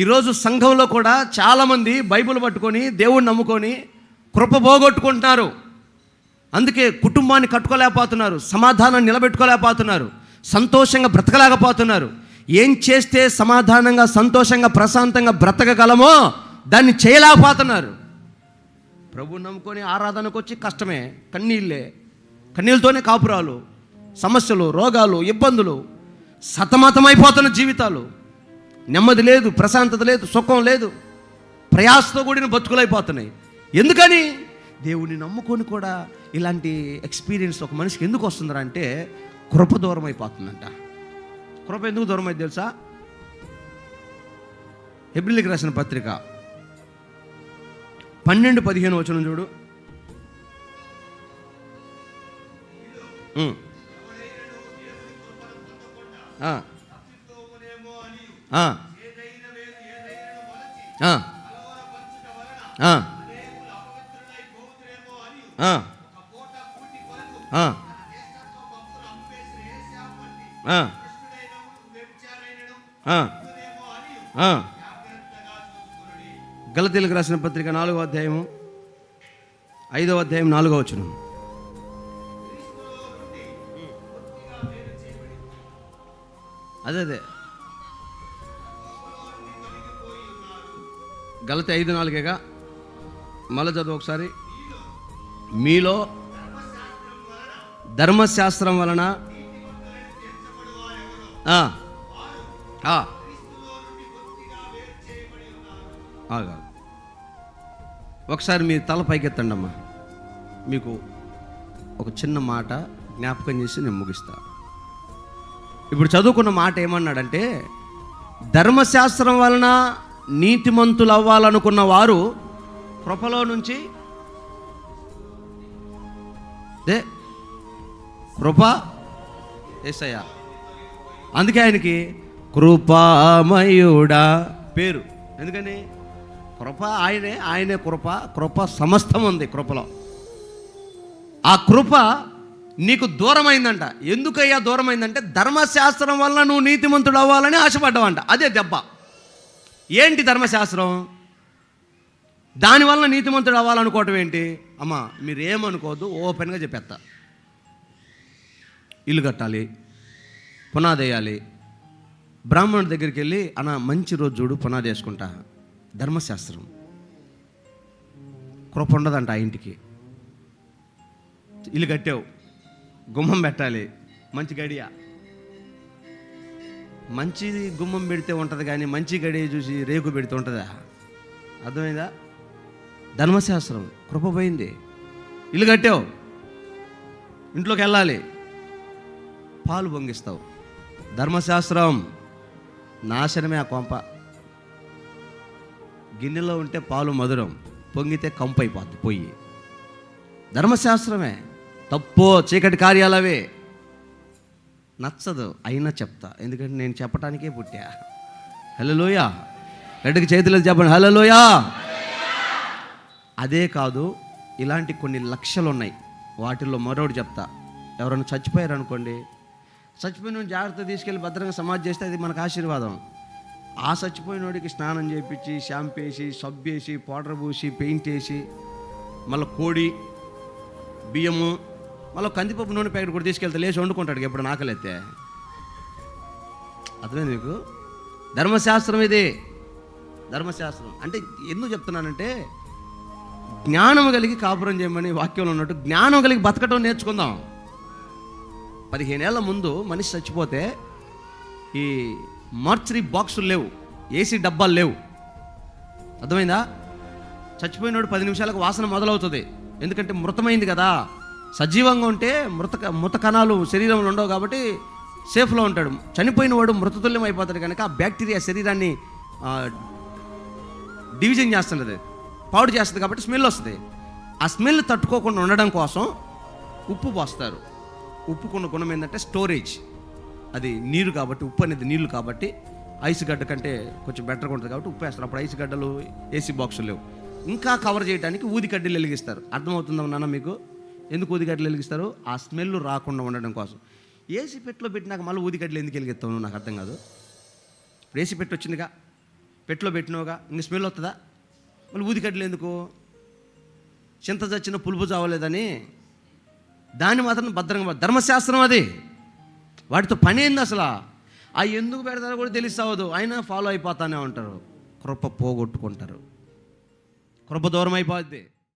ఈరోజు సంఘంలో కూడా చాలామంది బైబిల్ పట్టుకొని దేవుణ్ణి నమ్ముకొని కృప పోగొట్టుకుంటున్నారు. అందుకే కుటుంబాన్ని కట్టుకోలేకపోతున్నారు సమాధానం నిలబెట్టుకోలేకపోతున్నారు సంతోషంగా బ్రతకలేకపోతున్నారు. ఏం చేస్తే సమాధానంగా సంతోషంగా ప్రశాంతంగా బ్రతకగలమో దాన్ని చేయలేకపోతున్నారు. ప్రభు నమ్ముకొని ఆరాధనకు వచ్చి కష్టమే కన్నీళ్ళే కన్నీళ్ళతోనే కాపురాలు సమస్యలు రోగాలు ఇబ్బందులు సతమతమైపోతున్న జీవితాలు. నెమ్మది లేదు ప్రశాంతత లేదు సుఖం లేదు. ప్రయాసతో కూడిన బతుకులైపోతున్నాయి ఎందుకని? దేవుడిని నమ్ముకొని కూడా ఇలాంటి ఎక్స్పీరియన్స్ ఒక మనిషికి ఎందుకు వస్తుందిరా అంటే కృప దూరం అయిపోతుందంట. కృప ఎందుకు దూరం అయింది తెలుసా? ఎబ్రిల్కి రాసిన పత్రిక పన్నెండు పదిహేను వచనం చూడు. ఆ. గలతీలకు రాసిన పత్రిక నాలుగో అధ్యాయము ఐదవ అధ్యాయం నాలుగో వచ్చిన అదే అదే. గలతి ఐదు నాలుగేగా. మళ్ళీ చదువు ఒకసారి. మీలో ధర్మశాస్త్రం వలన ఒకసారి మీ తల పైకెత్తండి అమ్మా. మీకు ఒక చిన్న మాట జ్ఞాపకం చేసి నేను ముగిస్తా. ఇప్పుడు చదువుకున్న మాట ఏమన్నాడంటే ధర్మశాస్త్రం వలన నీతిమంతులు అవ్వాలనుకున్న వారు కృపలో నుంచి దే కృప ఏసయ్య. అందుకే ఆయనకి కృపామయుడా పేరు. ఎందుకని? కృప ఆయనే ఆయనే కృప కృప సమస్తం ఉంది కృపలో. ఆ కృప నీకు దూరమైందంట. ఎందుకయ్యా దూరమైందంటే ధర్మశాస్త్రం వల్ల నువ్వు నీతిమంతుడు అవ్వాలని ఆశపడ్డావంట. అదే దెబ్బ. ఏంటి ధర్మశాస్త్రం? దానివల్ల నీతిమంతుడు అవ్వాలనుకోవటం ఏంటి? అమ్మా మీరు ఏమనుకోవద్దు ఓపెన్గా చెప్పేస్తా ఇల్లు కట్టాలి పునాది వేయాలి బ్రాహ్మణుడి దగ్గరికి వెళ్ళి అన్న మంచి రోజు చూడు పునాది వేసుకుంటా. ధర్మశాస్త్రం. కృప ఉండదంట ఆ ఇంటికి. ఇల్లు కట్టావు గుమ్మం పెట్టాలి మంచి గడియ. మంచి గుమ్మం పెడితే ఉంటుంది కానీ మంచి గడియ చూసి రేకు పెడితే ఉంటుందా? అర్థమైందా? ధర్మశాస్త్రం కృప పోయింది. ఇల్లు కట్టావు. ఇంట్లోకి వెళ్ళాలి. పాలు పొంగిస్తావు. ధర్మశాస్త్రం నాశనమే ఆ కొంప. గిన్నెలో ఉంటే పాలు మధురం పొంగితే కంపు అయిపోద్ది పొయ్యి. ధర్మశాస్త్రమే. తప్పో చీకటి కార్యాలవే. నచ్చదు అయినా చెప్తా. ఎందుకంటే నేను చెప్పటానికే పుట్టా. హలోయా గడ్డకి చేతులు చెప్పండి హలోయా అదే కాదు ఇలాంటి కొన్ని లక్షలు ఉన్నాయి వాటిల్లో మరొకటి చెప్తా. ఎవరైనా చచ్చిపోయారు అనుకోండి చచ్చిపోయిన జాగ్రత్త తీసుకెళ్ళి భద్రంగా సమాధి చేస్తే అది మనకు ఆశీర్వాదం. ఆ చచ్చిపోయినోడికి స్నానం చేయించి షాంపూ వేసి సబ్బు వేసి పౌడర్ పూసి పెయింట్ వేసి మళ్ళీ కోడి బియ్యము మళ్ళీ కందిపప్పు నూనె ప్యాకెట్ కూడా తీసుకెళ్తే లేచి వండుకుంటాడు ఎప్పుడు నాకలైతే. అర్థమైంది మీకు? ధర్మశాస్త్రం ఇది. ధర్మశాస్త్రం. అంటే ఎందుకు చెప్తున్నానంటే జ్ఞానం కలిగి కాపురం చేయమని వాక్యంలో ఉన్నట్టు జ్ఞానం కలిగి బతకటం నేర్చుకుందాం. పదిహేనేళ్ళ ముందు మనిషి చచ్చిపోతే ఈ మార్చరీ బాక్సులు లేవు ఏసీ డబ్బాలు లేవు. అర్థమైందా? చచ్చిపోయినోడు పది నిమిషాలకు వాసన మొదలవుతుంది. ఎందుకంటే మృతమైంది కదా. సజీవంగా ఉంటే మృత మృత కణాలు శరీరంలో ఉండవు కాబట్టి సేఫ్లో ఉంటాడు. చనిపోయిన వాడు మృతతుల్యం అయిపోతాడు కనుక ఆ బ్యాక్టీరియా శరీరాన్ని డివిజన్ చేస్తున్నది పాడు చేస్తుంది కాబట్టి స్మెల్ వస్తుంది. ఆ స్మెల్ తట్టుకోకుండా ఉండడం కోసం ఉప్పు పోస్తారు. ఉప్పుకున్న గుణం ఏంటంటే స్టోరేజ్. అది నీరు కాబట్టి ఉప్పు అనేది నీళ్ళు కాబట్టి ఐస్ గడ్డ కంటే కొంచెం బెటర్గా ఉంటుంది కాబట్టి ఉప్పు వేస్తారు. అప్పుడు ఐస్ గడ్డలు ఏసీ బాక్సులు లేవు. ఇంకా కవర్ చేయడానికి ఊది కడ్డీలు వెలిగిస్తారు. అర్థమవుతుందా నాన్న మీకు? ఎందుకు ఊదిగడ్డలు వెలిగిస్తారు? ఆ స్మెల్ రాకుండా ఉండడం కోసం. ఏసీ పెట్టిలో పెట్టినాక మళ్ళీ ఊదిగడ్డలు ఎందుకు వెలిగిస్తావు నాకు అర్థం కాదు. ఇప్పుడు ఏసీ పెట్టి వచ్చిందిగా. పెట్లో పెట్టినవుగా. ఇంక స్మెల్ వస్తుందా మళ్ళీ ఊదిగడ్డలు ఎందుకు? చింత చచ్చిన పులుపు చావలేదని. దాన్ని మాత్రం భద్రంగా ధర్మశాస్త్రం అది. వాటితో పని ఏంది అసలు? ఆ ఎందుకు పెడతారో కూడా తెలిసావదు అయినా ఫాలో అయిపోతానే ఉంటారు. కృప పోగొట్టుకుంటారు. కృప దూరం అయిపోద్ది.